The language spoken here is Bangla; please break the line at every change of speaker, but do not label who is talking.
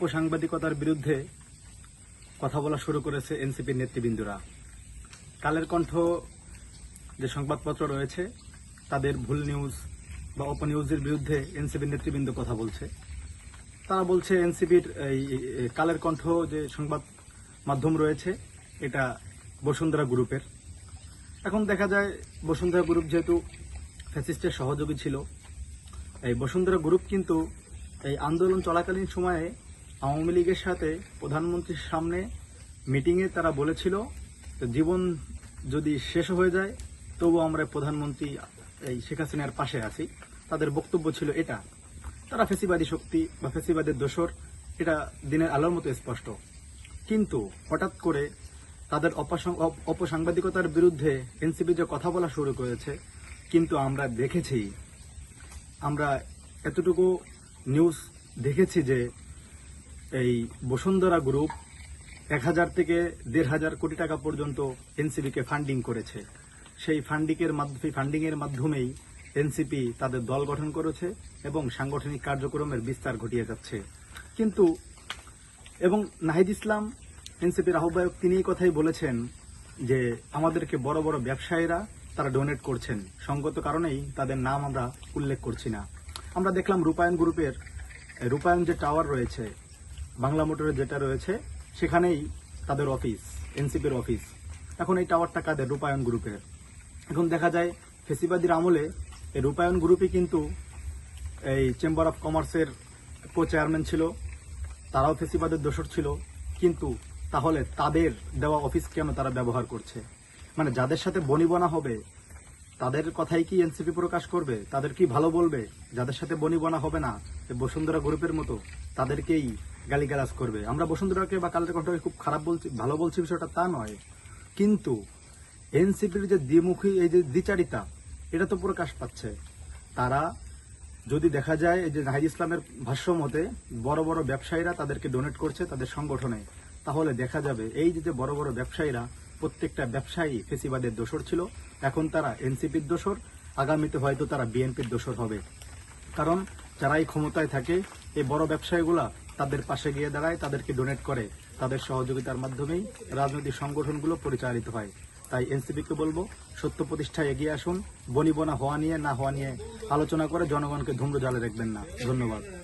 অপসাংবাদিকতার বিরুদ্ধে কথা বলা শুরু করেছে এনসিপির নেতৃবৃন্দরা। কালের কণ্ঠ যে সংবাদপত্র রয়েছে, তাদের ভুল নিউজ বা অপনিউজের বিরুদ্ধে এনসিপির নেতৃবৃন্দ কথা বলছে। তারা বলছে এনসিপির এই কালের কণ্ঠ যে সংবাদ মাধ্যম রয়েছে, এটা বসুন্ধরা গ্রুপের। এখন দেখা যায় বসুন্ধরা গ্রুপ যেহেতু ফ্যাসিস্টের সহযোগী ছিল, এই বসুন্ধরা গ্রুপ কিন্তু এই আন্দোলন চলাকালীন সময়ে আওয়ামী লীগের সাথে প্রধানমন্ত্রীর সামনে মিটিংয়ে তারা বলেছিল জীবন যদি শেষ হয়ে যায়, তবু আমরা প্রধানমন্ত্রী এই শেখ হাসিনার পাশে আছি। তাদের বক্তব্য ছিল এটা। তারা ফেসিবাদী শক্তি বা ফেসিবাদের দোসর এটা দিনের আলোর মতো স্পষ্ট। কিন্তু হঠাৎ করে তাদের অপসং- অপ- অপসাংবাদিকতার বিরুদ্ধে এনসিপি যে কথা বলা শুরু করেছে, কিন্তু আমরা দেখেছি, আমরা এতটুকু নিউজ দেখেছি যে এই বসুন্ধরা গ্রুপ এক হাজার থেকে দেড় হাজার কোটি টাকা পর্যন্ত এনসিপিকে ফান্ডিং করেছে। সেই ফান্ডিংয়ের মাধ্যমে ফান্ডিংয়ের মাধ্যমেই এনসিপি তাদের দল গঠন করেছে এবং সাংগঠনিক কার্যক্রমের বিস্তার ঘটিয়ে যাচ্ছে। কিন্তু এবং নাহিদ ইসলাম, এনসিপির আহ্বায়ক, তিনি কথাই বলেছেন যে আমাদেরকে বড় বড় ব্যবসায়ীরা তারা ডোনেট করছেন। সঙ্গত কারণেই তাদের নাম আমরা উল্লেখ করছি না। আমরা দেখলাম রূপায়ণ গ্রুপের, রূপায়ণ যে টাওয়ার রয়েছে বাংলা মোটরের যেটা রয়েছে, সেখানেই তাদের অফিস, এনসিপির অফিস। এখন এই টাওয়ারটা কাদের? রূপায়ণ গ্রুপের। এখন দেখা যায়, ফেসিবাদীর আমলে এই রূপায়ণ গ্রুপই কিন্তু এই চেম্বার অফ কমার্সের কো চেয়ারম্যান ছিল, তারাও ফেসিবাদের দোষর ছিল, কিন্তু তাহলে তাদের দেওয়া অফিস কেন তারা ব্যবহার করছে? মানে যাদের সাথে বনিবনা হবে তাদের কথাই কি এনসিপি প্রকাশ করবে? তাদের কি ভালো বলবে? যাদের সাথে বনিবনা হবে না বসুন্ধরা গ্রুপের মতো, তাদেরকেই গালিগালাজ করবে। আমরা বসুন্ধরাকে বা কালের কণ্ঠকে খুব খারাপ বলছি, ভালো বলছি বিষয়টা তা নয়। কিন্তু এনসিপির যে দ্বিমুখী, এই যে দ্বিচারিতা, এটা তো প্রকাশ পাচ্ছে। তারা যদি দেখা যায়, এই যে নাহিদ ইসলামের ভাষ্য মতে, বড় বড় ব্যবসায়ীরা তাদেরকে ডোনেট করছে তাদের সংগঠনে, তাহলে দেখা যাবে, এই যে বড় বড় ব্যবসায়ীরা প্রত্যেকটা ব্যবসায়ী ফেসিবাদের দোষর ছিল। এখন তারা এনসিপির দোষর। আগামীতে হয়তো তারা বিএনপির দোষর হবে। কারণ যারাই ক্ষমতায় থাকে, এই বড় ব্যবসায়ীগুলা তাদের পাশে গিয়ে দাঁড়ায়, তাদেরকে ডোনেট করে। তাদের সহযোগিতার মাধ্যমেই রাজনৈতিক সংগঠনগুলো পরিচালিত হয়। তাই এনসিপিকে বলব, সত্য প্রতিষ্ঠায় এগিয়ে আসুন। বনিবনা হওয়া নিয়ে, না হওয়া নিয়ে আলোচনা করে জনগণকে ধূম্র জালে রাখবেন না। ধন্যবাদ।